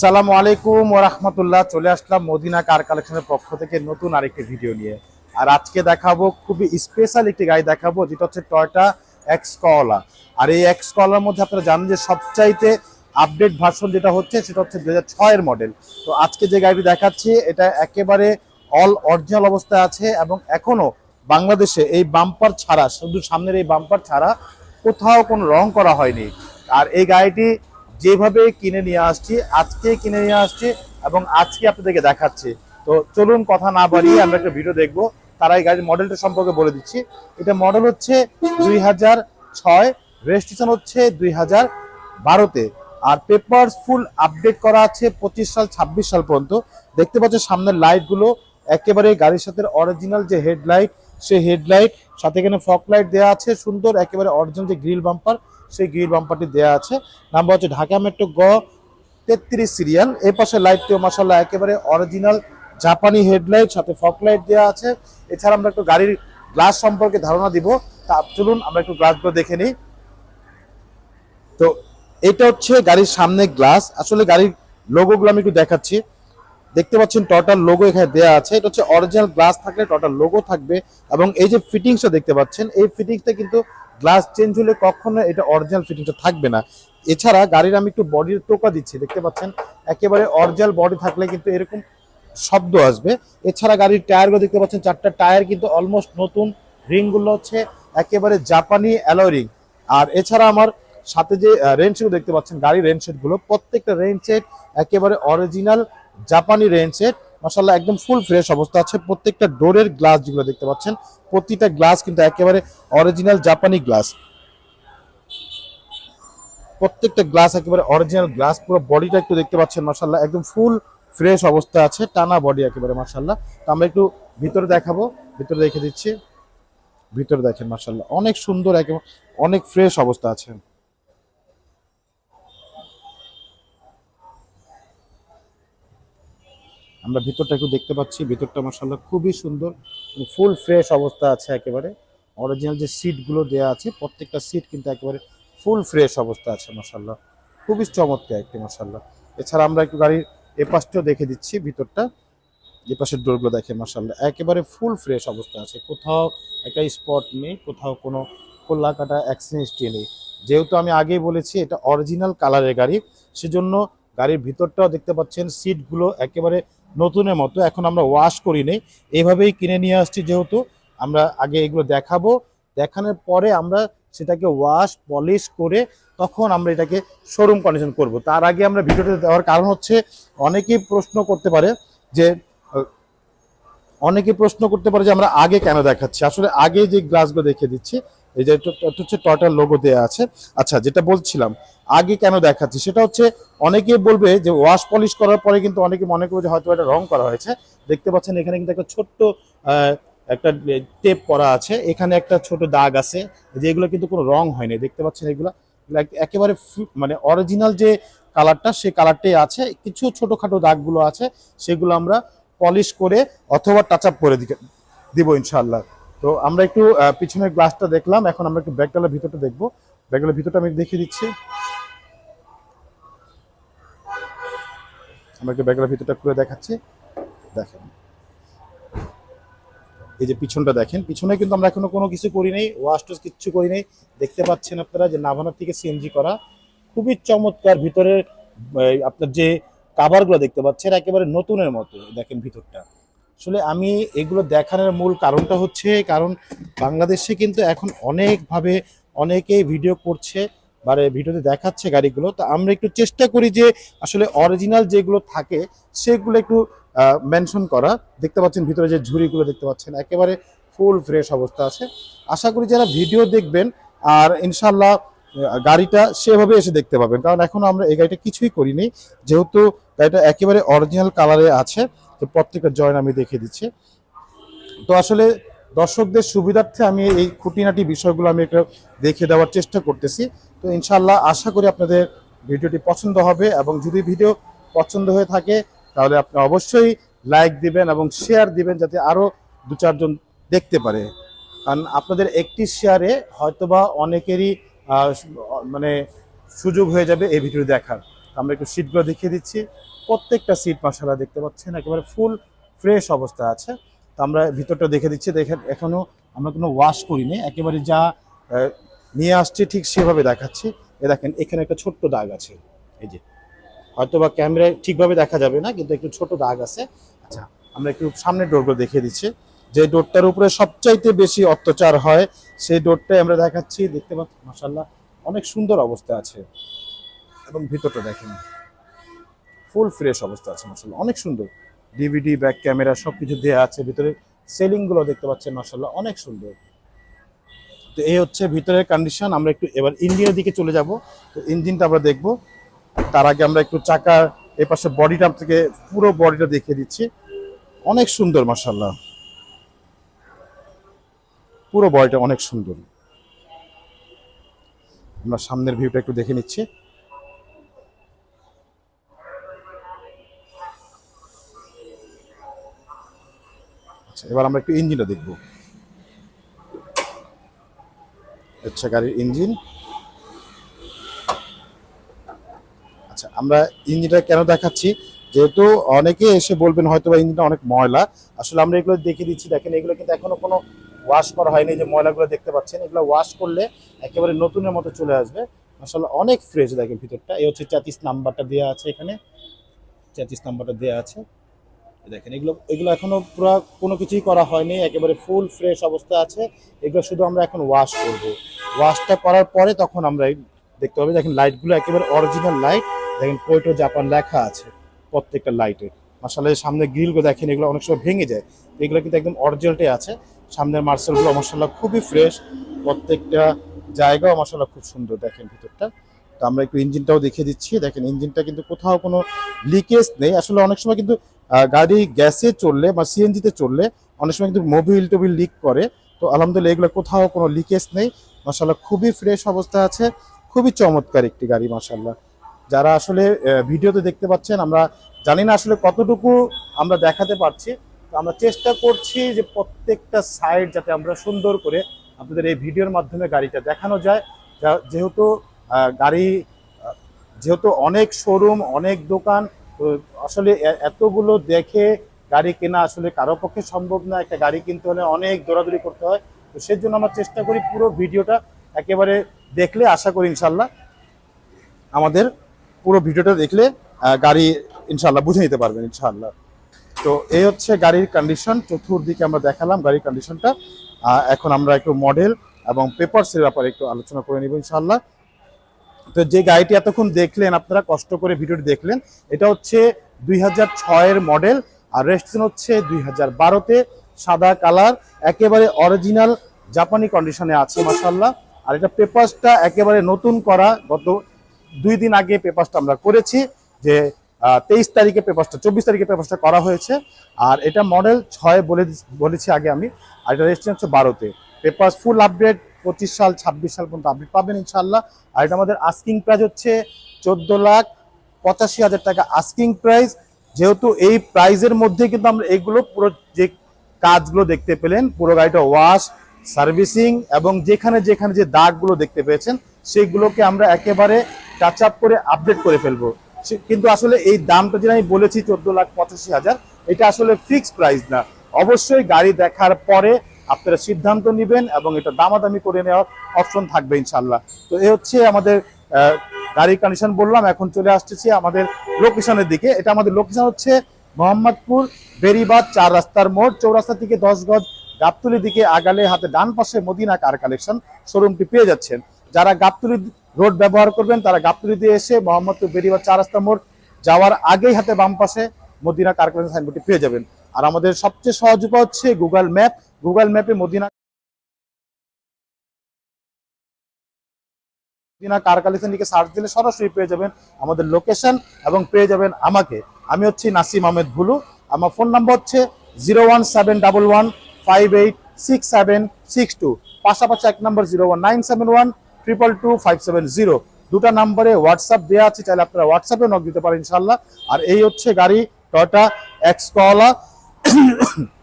সালামু আলাইকুম রহমতুল্লাহ। চলে আসলাম মদিনা কার কালেকশনের পক্ষ থেকে নতুন আরেকটি ভিডিও নিয়ে। আর আজকে দেখাবো, খুবই স্পেশাল একটি গাড়ি দেখাবো, যেটা হচ্ছে টয়টা এক্স কলা আর এই এক্স কলার মধ্যে আপনারা জানেন যে সবচাইতে আপডেট ভার্সন যেটা হচ্ছে, সেটা হচ্ছে দু হাজার মডেল তো আজকে যে গাড়িটি দেখাচ্ছি, এটা একেবারে অল অরিজিনাল অবস্থায় আছে এবং এখনও বাংলাদেশে এই বাম্পার ছাড়া, শুধু সামনের এই বাম্পার ছাড়া কোথাও কোনো রং করা হয়নি। আর এই গাড়িটি যেভাবে কিনে নিয়ে আসছি, আজকে কিনে নিয়ে আসছি এবং আজকে আপনাদেরকে দেখাচ্ছি। তো চলুন কথা না বাড়িয়ে আমরা একটা ভিডিও দেখব। তারা এই গাড়ির মডেলটা সম্পর্কে বলে দিচ্ছি। এটা মডেল হচ্ছে দুই হাজার ছয় রেজিস্ট্রেশন হচ্ছে দুই হাজার বারোতে। আর পেপার ফুল আপডেট করা আছে পঁচিশ সাল, ছাব্বিশ সাল পর্যন্ত। দেখতে পাচ্ছেন সামনের লাইটগুলো একেবারে গাড়ির সাথে অরিজিনাল যে হেডলাইট সেই হেডলাইট সাথে এখানে ফক লাইট দেওয়া আছে, সুন্দর একেবারে অরিজিনাল যে গ্রিল বাম্পার সেই গ্রিল বাম্পারটি দেওয়া আছে। নাম্বার হচ্ছে ঢাকা মেট্রো গ, তেত্রিশ সিরিয়াল। এই পাশে লাইটটিও মাসাল্লাহ একেবারে অরিজিনাল জাপানি হেডলাইট সাথে ফক লাইট দেওয়া আছে। এছাড়া আমরা একটু গাড়ির গ্লাস সম্পর্কে ধারণা দিব। তা চলুন, আমরা একটু গ্লাসগুলো দেখে নিই। তো এটা হচ্ছে গাড়ির সামনে গ্লাস আসলে গাড়ির লোগোগুলো আমি একটু দেখাচ্ছি। দেখতে পাচ্ছেন টটাল লোগো এখানে দেওয়া আছে। এটা হচ্ছে অরিজিনাল গ্লাস থাকলে টটাল লোগো থাকবে। এবং এই যে ফিটিংসটা দেখতে পাচ্ছেন, এই ফিটিংসটা কিন্তু গ্লাস চেঞ্জ হলে কখনো এটা অরিজিনাল ফিটিংসটা থাকবে না। এছাড়া গাড়ির আমি একটু বডির টোকা দিচ্ছি, দেখতে পাচ্ছেন? একেবারে অরিজিনাল বডি থাকলে কিন্তু এরকম শব্দ আসবে। এছাড়া গাড়ির টায়ারগুলো দেখতে পাচ্ছেন, চারটা টায়ার কিন্তু অলমোস্ট নতুন রিংগুলো হচ্ছে, একেবারে জাপানি অ্যালয় রিং আর এছাড়া আমার সাথে যে সেট দেখতে পাচ্ছেন, গাড়ির রেন সেটগুলো প্রত্যেকটা রেন সেট একেবারে অরিজিনাল জাপানি রেন সেট মাসাল্লাহ একদম ফুল ফ্রেশ অবস্থা আছে। প্রত্যেকটা ডোরের গ্লাস যেগুলো দেখতে পাচ্ছেন, প্রতিটা গ্লাস কিন্তু একেবারে অরিজিনাল জাপানি গ্লাস প্রত্যেকটা গ্লাস একেবারে অরিজিনাল গ্লাস পুরো বডিটা একটু দেখতে পাচ্ছেন মাসাল্লাহ একদম ফুল ফ্রেশ অবস্থা আছে, টানা বডি একেবারে মাসাল্লাহ তো আমরা একটু ভিতরে দেখাবো, ভিতরে দেখে দিচ্ছি। ভিতরে দেখেন মাসাল্লাহ অনেক সুন্দর একেবারে, অনেক ফ্রেশ অবস্থা আছে। আমরা ভিতরটা একটু দেখতে পাচ্ছি, ভিতরটা মাসাল্লাহ খুবই সুন্দর ফুল ফ্রেশ অবস্থা আছে একেবারে। অরিজিনাল যে সিটগুলো দেওয়া আছে, প্রত্যেকটা সিট কিন্তু একেবারে ফুল ফ্রেশ অবস্থা আছে মাসাল্লাহ খুবই চমৎকার একটি মাসাল্লাহ এছাড়া আমরা একটু গাড়ির এ পাশটাও দেখে দিচ্ছি, ভিতরটা। এ পাশের ডোরগুলো দেখে মাসাল্লাহ একেবারে ফুল ফ্রেশ অবস্থা আছে। কোথাও একটা স্পট নেই, কোথাও কোনো খোলা কাটা অ্যাক্সিডেন্টটি নেই। যেহেতু আমি আগেই বলেছি, এটা অরিজিনাল কালারের গাড়ি। সেজন্য গাড়ির ভিতরটাও দেখতে পাচ্ছেন সিটগুলো একেবারে নতুনের মতো এখন আমরা ওয়াশ করি নেই। এইভাবেই কিনে নিয়ে আসছি যেহেতু আমরা আগে এগুলো দেখাবো। দেখানোর পরে আমরা সেটাকে ওয়াশ পলিশ করে তখন আমরা এটাকে শোরুম কন্ডিশন করব। তার আগে আমরা ভিডিওটা দেওয়ার কারণ হচ্ছে অনেকেই প্রশ্ন করতে পারে যে আহ, অনেকেই প্রশ্ন করতে পারে যে আমরা আগে কেন দেখাচ্ছি? আসলে আগে যে গ্লাসগুলো দেখিয়ে দিচ্ছি এই যে এটা- হচ্ছে টটাল লোগো দেওয়া আছে। আচ্ছা যেটা বলছিলাম, আগে কেন দেখাচ্ছি? সেটা হচ্ছে অনেকেই বলবে যে ওয়াশ পলিশ করার পরে কিন্তু অনেকে মনে করবে যে হয়তো এটা রং করা হয়েছে। দেখতে পাচ্ছেন এখানে কিন্তু একটা ছোট্ট একটা টেপ করা আছে। এখানে একটা ছোট দাগ আছে। যে এগুলো কিন্তু কোনো রং হয়নি। দেখতে পাচ্ছেন এগুলো একেবারে মানে অরিজিনাল যে কালারটা সেই কালারটাই আছে। কিছু ছোটখাটো দাগগুলো আছে। সেগুলো আমরা পলিশ করে অথবা টাচ আপ করে দিব ইনশাল্লাহ তো আমরা একটু পিছনের গ্লাসটা দেখলাম, এখন আমরা একটু ব্যাগডালের ভিতরটা দেখব। ব্যাগডালের ভিতরটা আমি দেখিয়ে দিচ্ছি। আমরা একটু ব্যাগডালের ভিতরটা খুলে দেখাচ্ছি। দেখেন। এই যে পিছনটা দেখেন, পিছনে কিন্তু আমরা এখনও কোনো কিছু করি নাই ওয়াশ টোস কিচ্ছু করি নাই। দেখতে পাচ্ছেন আপনারা যে নাভানার থেকে সিএনজি করা খুবই চমৎকার ভিতরে আপনার যে কাভারগুলো দেখতে পাচ্ছেন, একেবারে নতুনের মতো, দেখেন ভিতরটা। আসলে আমি এগুলো দেখানোর মূল কারণটা হচ্ছে, কারণ বাংলাদেশে কিন্তু এখন অনেকভাবে অনেকেই ভিডিও করছে, বা ভিডিওতে দেখাচ্ছে গাড়িগুলো। তো আমরা একটু চেষ্টা করি যে আসলে অরিজিনাল যেগুলো থাকে, সেগুলো একটু মেনশন করা। দেখতে পাচ্ছেন ভিতরে যে ঝুড়িগুলো দেখতে পাচ্ছেন, একেবারে ফুল ফ্রেশ অবস্থা আছে। আশা করি যারা ভিডিও দেখবেন, আর ইনশাল্লাহ গাড়িটা সেভাবে এসে দেখতে পাবেন। কারণ এখনও আমরা এই গাড়িটা কিছুই করিনি। যেহেতু গাড়িটা একেবারে অরিজিনাল কালারে আছে তো প্রত্যেকটা জয়েন আমি দেখিয়ে দিচ্ছি। তো আসলে দর্শকদের সুবিধার্থে আমি এই খুঁটিনাটি বিষয়গুলো আমি একটা দেখে দেওয়ার চেষ্টা করতেছি। তো ইনশাল্লাহ আশা করি আপনাদের ভিডিওটি পছন্দ হবে এবং যদি ভিডিও পছন্দ হয়ে থাকে, তাহলে আপনি অবশ্যই লাইক দিবেন এবং শেয়ার দিবেন যাতে আরও দু চারজন দেখতে পারে। কারণ আপনাদের একটি শেয়ারে হয়তোবা অনেকেরই মানে সুযোগ হয়ে যাবে এই ভিডিও দেখার। আমরা একটু সিটগুলো দেখিয়ে দিচ্ছি। প্রত্যেকটা সিট মাসালা দেখতে পাচ্ছেন, একেবারে ফুল ফ্রেশ অবস্থা আছে। তো আমরা ভিতরটা দেখে দিচ্ছি, দেখেন এখনও আমরা কোনো ওয়াশ করিনি, একেবারে যা নিয়ে আসছি ঠিক সেভাবে দেখাচ্ছি। এ দেখেন, এখানে একটা ছোট্ট দাগ আছে, এই যে। হয়তো বা ক্যামেরায় ঠিকভাবে দেখা যাবে না, কিন্তু একটু ছোট দাগ আছে। আচ্ছা আমরা একটু সামনের ডোরগুলো দেখিয়ে দিচ্ছি। যে ডোরটার উপরে সবচাইতে বেশি অত্যাচার হয়, সেই ডোরটাই আমরা দেখাচ্ছি। দেখতে পাচ্ছি মাসাল্লাহ অনেক সুন্দর অবস্থা আছে। এবং ভিতরটা দেখেন। ফুল ফ্রেশ অবস্থা আছে মাসাল্লাহ অনেক সুন্দর। ডিভিডি ব্যাক ক্যামেরা সবকিছু দেওয়া আছে। ভিতরে সেলিংগুলো দেখতে পাচ্ছেন মাসাল্লাহ অনেক সুন্দর। তো এই হচ্ছে ভিতরের কন্ডিশন আমরা একটু এবার ইঞ্জিনের দিকে চলে যাব। তো ইঞ্জিনটা আমরা দেখব। তার আগে আমরা একটু চাকার এই পাশে বডিটা থেকে পুরো বডিটা দেখিয়ে দিচ্ছি। অনেক সুন্দর মাসাল্লাহ পুরো বডিটা অনেক সুন্দর। আমরা সামনের ভিউটা একটু দেখে নিচ্ছি। এবার আমরা একটু ইঞ্জিনটা দেখব। আচ্ছা গাড়ির ইঞ্জিন। আচ্ছা আমরা ইঞ্জিনটা কেন দেখাচ্ছি? যেহেতু অনেকে এসে বলবেন হয়তো বা ইঞ্জিনটা অনেক ময়লা। আসলে আমরা এগুলো দেখে দিচ্ছি। দেখেন, এগুলো কিন্তু এখনও কোনো ওয়াশ করা হয়নি যে ময়লাগুলো দেখতে পাচ্ছেন। এগুলো ওয়াশ করলে একেবারে নতুনের মতো চলে আসবে। আসলে অনেক ফ্রেশ দেখেন ভিতরটা। এই হচ্ছে চাতিস নাম্বারটা দেওয়া আছে এখানে। চাতিস নাম্বারটা দেওয়া আছে। দেখেন, এগুলো এগুলো এখনও পুরো কোনো কিছুই করা হয়নি, একেবারে ফুল ফ্রেশ অবস্থা আছে। এগুলো শুধু আমরা এখন ওয়াশ করব। ওয়াশটা করার পরে তখন আমরা দেখতে পাবে, দেখেন লাইটগুলো একেবারে অরিজিনাল লাইট দেখেন কোয়েটো জাপান লেখা আছে প্রত্যেকটা লাইটে মাসালে সামনে গ্রিলগুলো দেখেন, এগুলো অনেক সময় ভেঙে যায়। এগুলো কিন্তু একদম অরিজিনালটাই আছে। সামনের মার্শালগুলো মশাল্লা খুবই ফ্রেশ প্রত্যেকটা জায়গাও মশাল্লা খুব সুন্দর দেখেন ভিতরটা। তো আমরা একটু ইঞ্জিনটাও দেখিয়ে দিচ্ছি। দেখেন ইঞ্জিনটা কিন্তু কোথাও কোনো লিকেজ নেই। আসলে অনেক সময় কিন্তু গাড়ি গ্যাসে চললে বা সিএনজিতে চললে অনেক সময় কিন্তু মোবিল টোবিল লিক করে। তো আলহামদুলিল্লাহ এগুলো কোথাও কোনো লিকেজ নেই। মাসাল্লাহ খুবই ফ্রেশ অবস্থা আছে। খুবই চমৎকার একটি গাড়ি মাসাল্লাহ যারা আসলে ভিডিওতে দেখতে পাচ্ছেন, আমরা জানি না আসলে কতটুকু আমরা দেখাতে পারছি। তো আমরা চেষ্টা করছি যে প্রত্যেকটা সাইড যাতে আমরা সুন্দর করে আপনাদের এই ভিডিওর মাধ্যমে গাড়িটা দেখানো যায়। যেহেতু গাড়ি যেহেতু অনেক শোরুম অনেক দোকান তো আসলে এতগুলো দেখে গাড়ি কেনা আসলে কারও পক্ষে সম্ভব না। একটা গাড়ি কিনতে হলে অনেক দৌড়াদৌড়ি করতে হয়। তো সেই জন্য আমরা চেষ্টা করি পুরো ভিডিওটা একেবারে দেখলে, আশা করি ইনশাল্লাহ আমাদের পুরো ভিডিওটা দেখলে গাড়ি ইনশাল্লাহ বুঝে নিতে পারবেন ইনশাল্লাহ তো এই হচ্ছে গাড়ির কন্ডিশন চতুর্দিকে আমরা দেখালাম গাড়ির কন্ডিশনটা এখন আমরা একটু মডেল এবং পেপারসের ব্যাপারে একটু আলোচনা করে নিব ইনশাল্লাহ তো যে গাড়িটি এতক্ষণ দেখলেন, আপনারা কষ্ট করে ভিডিওটি দেখলেন, এটা হচ্ছে দুই হাজার মডেল আর রেজিস্ট্রেশন হচ্ছে দুই হাজার বারোতে, সাদা কালার, একেবারে অরিজিনাল জাপানি কন্ডিশনে আছে মাসাল্লাহ আর এটা পেপারসটা একেবারে নতুন করা, গত দুই দিন আগে পেপারসটা আমরা করেছি যে তেইশ তারিখে পেপারসটা, চব্বিশ তারিখে পেপারসটা করা হয়েছে। আর এটা মডেল ছয় বলে বলেছি আগে আমি, আর এটা রেজিস্ট্রেশন হচ্ছে বারোতে। পেপারস ফুল আপডেট পঁচিশ সাল, ছাব্বিশ সাল পর্যন্ত আপডেট পাবেন ইনশাল্লাহ আর এটা আমাদের আস্কিং প্রাইস হচ্ছে চোদ্দ লাখ পঁচাশি হাজার টাকা আস্কিং প্রাইস যেহেতু এই প্রাইজের মধ্যে কিন্তু আমরা এগুলো পুরো যে কাজগুলো দেখতে পেলেন, পুরো গাড়িটা ওয়াশ সার্ভিসিং এবং যেখানে যেখানে যে দাগগুলো দেখতে পেয়েছেন, সেগুলোকে আমরা একেবারে টাচ আপ করে আপডেট করে ফেলব। কিন্তু আসলে এই দামটা যেটা আমি বলেছি চোদ্দ লাখ পঁচাশি হাজার, এটা আসলে ফিক্সড প্রাইস না। অবশ্যই গাড়ি দেখার পরে আপনারা সিদ্ধান্ত নেবেন এবং এটা দামাদামি করে নেওয়ার অপশন থাকবে ইনশাল্লাহ তো এ হচ্ছে আমাদের গাড়ির কন্ডিশন বললাম, এখন চলে আসতেছি আমাদের লোকেশনের দিকে। এটা আমাদের লোকেশন হচ্ছে মোহাম্মদপুর বেরিবাদ চার রাস্তার মোড়, চৌরাস্তা থেকে দশ গজ, গাবতলি দিকে আগালে হাতে ডান পাশে মদিনা কার কালেকশন শোরুমটি পেয়ে যাচ্ছেন। যারা গাবতলি রোড ব্যবহার করবেন, তারা গাবতুলি দিয়ে এসে মোহাম্মদপুর বেরিবাদ চার রাস্তা মোড় যাওয়ার আগেই হাতে বাম পাশে মদিনা কার কালেকশন সাইনবোর্ডটি পেয়ে যাবেন। আর আমাদের সবচেয়ে সহজ উপায় হচ্ছে গুগল ম্যাপ গুগল ম্যাপে মদিনা মদিনা কার কালেকশন লিখে সার্চ দিলে সরাসরি পেয়ে যাবেন আমাদের লোকেশন এবং পেয়ে যাবেন আমাকে। আমি হচ্ছি নাসিম আহমেদ ভুলু। আমার ফোন নাম্বার হচ্ছে zero one seven double one five eight six seven six two পাশাপাশি এক নম্বর zero one nine seven one triple two five seven zero দুটা নাম্বারে হোয়াটসঅ্যাপ দেওয়া আছে, চাইলে আপনারা হোয়াটসঅ্যাপে নক দিতে পারেন ইনশাল্লাহ আর এই হচ্ছে গাড়ি টয়টা এক্স কলা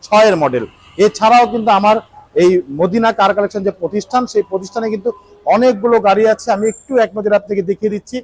ছয়ের মডেল এছাড়াও কিন্তু আমার এই মদিনা কার কালেকশন যে প্রতিষ্ঠান, সেই প্রতিষ্ঠানে কিন্তু অনেকগুলো গাড়ি আছে। আমি একটু এক নজর আপনাকে দেখিয়ে দিচ্ছি।